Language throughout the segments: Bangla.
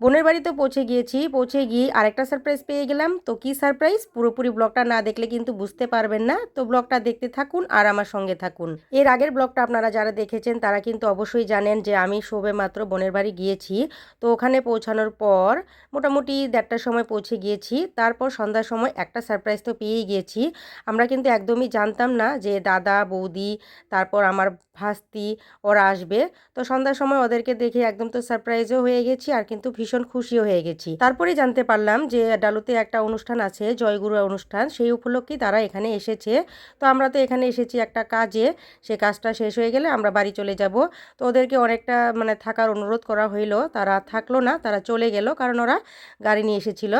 বোনের বাড়িতে পৌঁছে গিয়েছি, পৌঁছে গিয়ে আরেকটা সারপ্রাইজ পেয়ে গেলাম। তো কি সারপ্রাইজ পুরোপুরি ব্লগটা না দেখলে কিন্তু বুঝতে পারবেন না। তো ব্লগটা দেখতে থাকুন আর আমার সঙ্গে থাকুন। এর আগের ব্লগটা আপনারা যারা দেখেছেন, তারা কিন্তু অবশ্যই জানেন যে আমি শোবে মাত্র বোনের বাড়ি গিয়েছি। তো ওখানে পৌঁছানোর পর মোটামুটি দেড়টার সময় পৌঁছে গিয়েছি। তারপর সন্ধ্যার সময় একটা সারপ্রাইজ তো পেয়েই গিয়েছি। আমরা কিন্তু একদমই জানতাম না যে দাদা, বৌদি, তারপর আমার ভাস্তি ওরা আসবে। তো সন্ধ্যার সময় ওদেরকে দেখে একদম তো সারপ্রাইজও হয়ে গেছি আর কিন্তু ভীষণ খুশিও হয়ে গেছি। তারপরে জানতে পারলাম যে ডালুতে একটা অনুষ্ঠান আছে জয়গুরু অনুষ্ঠান। সেই উপলক্ষেই তারা এখানে এসেছে। তো আমরা তো এখানে এসেছি একটা কাজে। সে কাজটা শেষ হয়ে গেলে আমরা বাড়ি চলে যাব। তো ওদেরকে অনেকটা মানে থাকার অনুরোধ করা হইল। তারা থাকল না, তারা চলে গেল কারণ ওরা গাড়ি নিয়ে এসেছিল।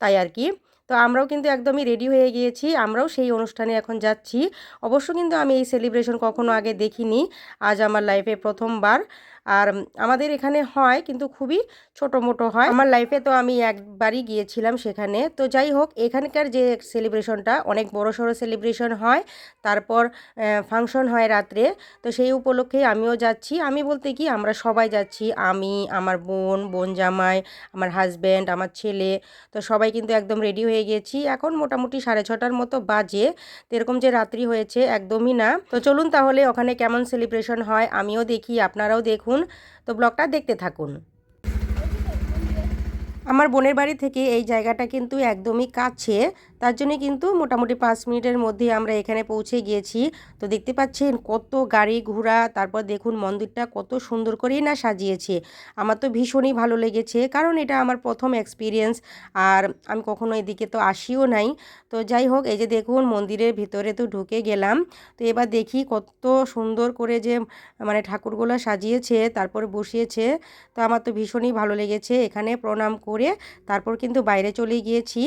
তাই আর কি। তো আমরাও কিন্তু একদমই রেডি হয়ে গিয়েছি, আমরাও সেই অনুষ্ঠানে এখন যাচ্ছি। অবশ্য কিন্তু আমি এই সেলিব্রেশন কখনো আগে দেখিনি। আজ আমার লাইফে প্রথমবার। আর আমাদের এখানে হয়, কিন্তু খুবই ছোটো মোটো হয়। আমার লাইফে তো আমি একবারই গিয়েছিলাম সেখানে। তো যাই হোক, এখানকার যে সেলিব্রেশনটা অনেক বড় সড়ো সেলিব্রেশন হয়। তারপর ফাংশন হয় রাত্রে। তো সেই উপলক্ষে আমিও যাচ্ছি। আমি বলতে কি, আমরা সবাই যাচ্ছি। আমি, আমার বোন বোন জামাই, আমার হাজব্যান্ড আমার ছেলে। তো সবাই কিন্তু একদম রেডি হয়ে গেছি। এখন মোটামুটি সাড়ে ছটার মতো বাজে। তো এরকম যে রাত্রি হয়েছে, একদমই না। তো চলুন তাহলে ওখানে কেমন সেলিব্রেশন হয়, আমিও দেখি, আপনারাও দেখুন। তো ব্লগটা দেখতে থাকুন। আমার বোনের বাড়ি থেকে এই জায়গাটা কিন্তু একদমই কাছে। তার জন্য কিন্তু মোটামুটি পাঁচ মিনিটের মধ্যে আমরা এখানে পৌঁছে গিয়েছি। তো দেখতে পাচ্ছেন কত গাড়ি ঘোড়া, তারপর দেখুন মন্দিরটা কত সুন্দর করেই না সাজিয়েছে। আমার তো ভীষণই ভালো লেগেছে, কারণ এটা আমার প্রথম এক্সপিরিয়েন্স আর আমি কখনো এদিকে তো আসিও নাই। তো যাই হোক, এই যে দেখুন মন্দিরের ভিতরে তো ঢুকে গেলাম। তো এবার দেখি কত সুন্দর করে যে মানে ঠাকুরগুলো সাজিয়েছে, তারপর বসিয়েছে। তো আমার তো ভীষণই ভালো লেগেছে এখানে প্রণাম করে, তারপর কিন্তু বাইরে চলে গিয়েছি।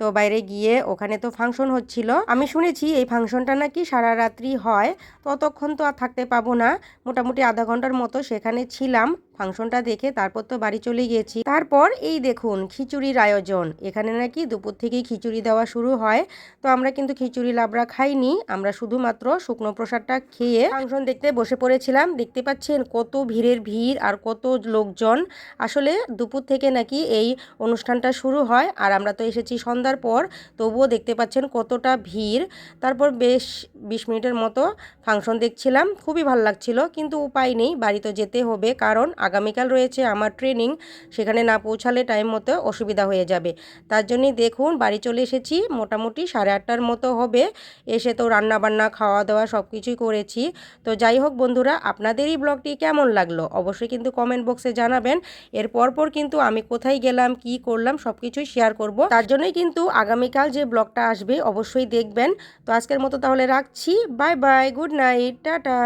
তো বাইরে গিয়ে ওখানে তো ফাংশন হচ্ছিল। আমি শুনেছি এই ফাংশনটা নাকি সারা রাত্রি হয়, ততক্ষণ তো আর থাকতে পাবো না। মোটামুটি আধা ঘণ্টার মতো সেখানে ছিলাম। ফাংশনটা দেখে তারপর তো বাড়ি চলে গিয়েছি। তারপর এই দেখুন, খিচুড়ির আয়োজন। এখানে নাকি দুপুর থেকেই খিচুড়ি দেওয়া শুরু হয়। তো আমরা কিন্তু খিচুড়ি লাবড়া খাইনি, আমরা শুধুমাত্র শুকনো প্রসাদটা খেয়ে ফাংশন দেখতে বসে পড়েছিলাম। দেখতে পাচ্ছেন কত ভিড়ের ভিড় আর কত লোকজন। আসলে দুপুর থেকে নাকি এই অনুষ্ঠানটা শুরু হয় আর আমরা তো এসেছি সন্ধ্যার পর, তবুও দেখতে পাচ্ছেন কতটা ভিড়। তারপর বেশ বিশ মিনিটের মতো ফাংশন দেখছিলাম, খুবই ভালো লাগছিল, কিন্তু উপায় নেই, বাড়ি তো যেতে হবে। কারণ আগামীকাল রয়েছে আমার ট্রেনিং। সেখানে না পৌঁছালে টাইম মতো অসুবিধা হয়ে যাবে। তার জন্যই দেখুন, বাড়ি চলে এসেছি, মোটামুটি সাড়ে আটটার মতো হবে। এসে তো রান্না বান্না খাওয়া দাওয়া সব কিছুই করেছি। তো যাই হোক বন্ধুরা আপনাদেরই ব্লগটি কেমন লাগল? অবশ্যই কিন্তু কমেন্ট বক্সে জানাবেন। এর পরপর কিন্তু আমি কোথায় গেলাম, কি করলাম সব কিছুই শেয়ার করব। তার জন্যই কিন্তু আগামীকাল যে ব্লগটা আসবে, অবশ্যই দেখবেন। তো আজকের মতো তাহলে রাখছি। Bye bye good night tata.